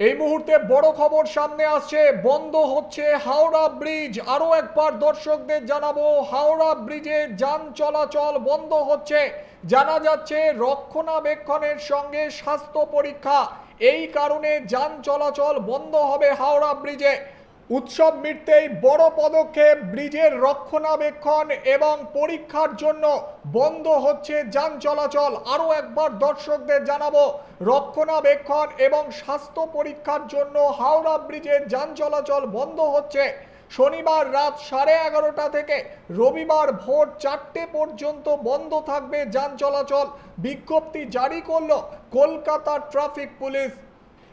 এই মুহূর্তে বড় খবর সামনে আসছে, বন্ধ হচ্ছে হাওড়া ব্রিজ। আরও একবার দর্শকদের জানাব, হাওড়া ব্রিজে যান চলাচল বন্ধ হচ্ছে। জানা যাচ্ছে, রক্ষণাবেক্ষণের সঙ্গে স্বাস্থ্য পরীক্ষা। এই কারণে যান চলাচল বন্ধ হবে হাওড়া ব্রিজে। উৎসব মিটতেই বড় পদক্ষেপ, ব্রিজের রক্ষণাবেক্ষণ এবং পরীক্ষার জন্য বন্ধ হচ্ছে যান চলাচল। আরও একবার দর্শকদের জানাব, রক্ষণাবেক্ষণ এবং স্বাস্থ্য পরীক্ষার জন্য হাওড়া ব্রিজের যান চলাচল বন্ধ হচ্ছে। শনিবার রাত সাড়ে এগারোটা থেকে রবিবার ভোর চারটে পর্যন্ত বন্ধ থাকবে যান চলাচল। বিজ্ঞপ্তি জারি করল কলকাতা ট্রাফিক পুলিশ।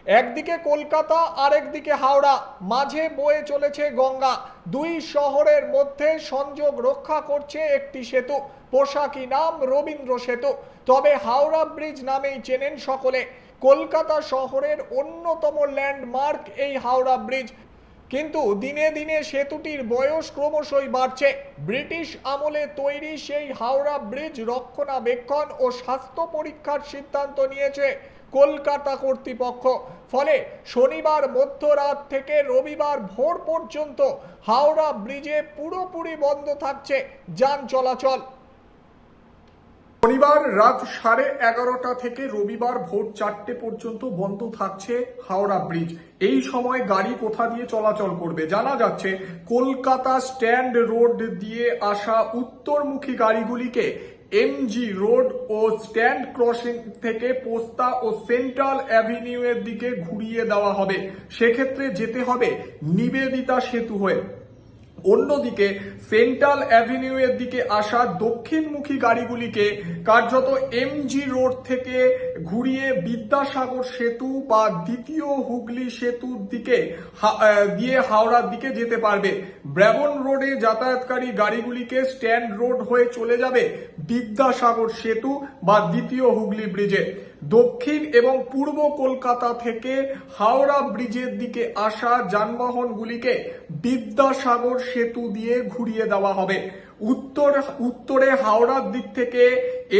একদিকে কলকাতা, আরেকদিকে হাওড়া। মাঝে বয়ে চলেছে গঙ্গা। দুই শহরের মধ্যে সংযোগ রক্ষা করছে একটি সেতু। পোশাকি নাম রবীন্দ্র সেতু। তবে হাওড়া ব্রিজ নামেই চেনেন সকলে। কলকাতা শহরের অন্যতম ল্যান্ডমার্ক এই হাওড়া ব্রিজ। কিন্তু দিনে দিনে সেতুটির বয়স ক্রমশই বাড়ছে। ব্রিটিশ আমলে তৈরি সেই হাওড়া ব্রিজ রক্ষণাবেক্ষণ ও স্বাস্থ্য পরীক্ষার সিদ্ধান্ত নিয়েছে। কলকাতা কর্তৃপক্ষ। ফলে শনিবার মধ্যরাত থেকে রবিবার ভোর পর্যন্ত হাওড়া ব্রিজে পুরোপুরি বন্ধ থাকছে যান চলাচল। শনিবার রাত সাড়ে এগারোটা থেকে রবিবার ভোর চারটে পর্যন্ত বন্ধ থাকছে হাওড়া ব্রিজ। এই সময় গাড়ি কোথা দিয়ে চলাচল করবে জানা যাচ্ছে, কলকাতা স্ট্যান্ড রোড দিয়ে আসা উত্তরমুখী গাড়িগুলিকে এমজি রোড ও স্ট্যান্ড ক্রসিং থেকে পোস্তা ও সেন্ট্রাল অ্যাভিনিউ এর দিকে ঘুরিয়ে দেওয়া হবে। সেক্ষেত্রে যেতে হবে নিবেদিতা সেতু হয়ে। অন্যদিকে সেন্ট্রাল অ্যাভিনিউ এর দিকে আসা দক্ষিণমুখী গাড়িগুলিকে কার্যত এমজি রোড থেকে ঘুরিয়ে বিদ্যাসাগর সেতু বা দ্বিতীয় হুগলি সেতুর দিকে দিয়ে হাওড়ার দিকে যেতে পারবে। ব্রাবন রোডে যাতায়াতকারী গাড়িগুলিকে স্ট্যান্ড রোড হয়ে চলে যাবে বিদ্যাসাগর সেতু বা দ্বিতীয় হুগলি ব্রিজে। দক্ষিণ এবং পূর্ব কলকাতা থেকে হাওড়া ব্রিজের দিকে আসা যানবাহনগুলিকে বিদ্যাসাগর সেতু দিয়ে ঘুরিয়ে দেওয়া হবে। উত্তর, উত্তরে হাওড়ার দিক থেকে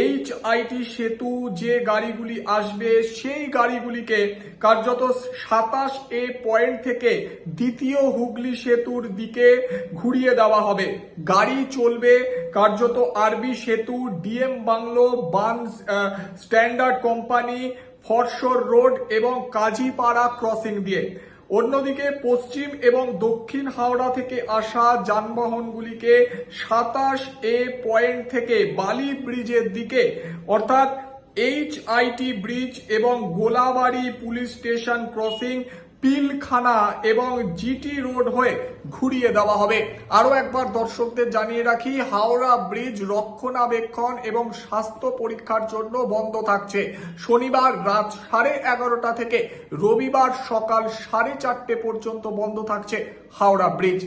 এইচ আইটি সেতু যে গাড়িগুলি আসবে, সেই গাড়িগুলিকে কার্যত সাতাশ এ পয়েন্ট থেকে দ্বিতীয় হুগলি সেতুর দিকে ঘুরিয়ে দেওয়া হবে। গাড়ি চলবে কার্যত আরবি সেতু DM bungalow Burn standard company, foreshore road এবং কাজীপাড়া ক্রসিং দিয়ে। অন্যদিকে পশ্চিম এবং দক্ষিণ হাওড়া থেকে আসা যানবাহনগুলিকে সাতাশ এ পয়েন্ট থেকে বালি ব্রিজের দিকে, অর্থাৎ এইচ আইটি ব্রিজ এবং Golabari police station crossing Pilkhana এবং জিটি রোড হয়ে ঘুরিয়ে দেওয়া হবে। আরও একবার দর্শকদের জানিয়ে রাখি, হাওড়া ব্রিজ রক্ষণাবেক্ষণ এবং স্বাস্থ্য পরীক্ষার জন্য বন্ধ থাকছে। শনিবার রাত সাড়ে এগারোটা থেকে রবিবার সকাল সাড়ে চারটে পর্যন্ত বন্ধ থাকছে হাওড়া ব্রিজ।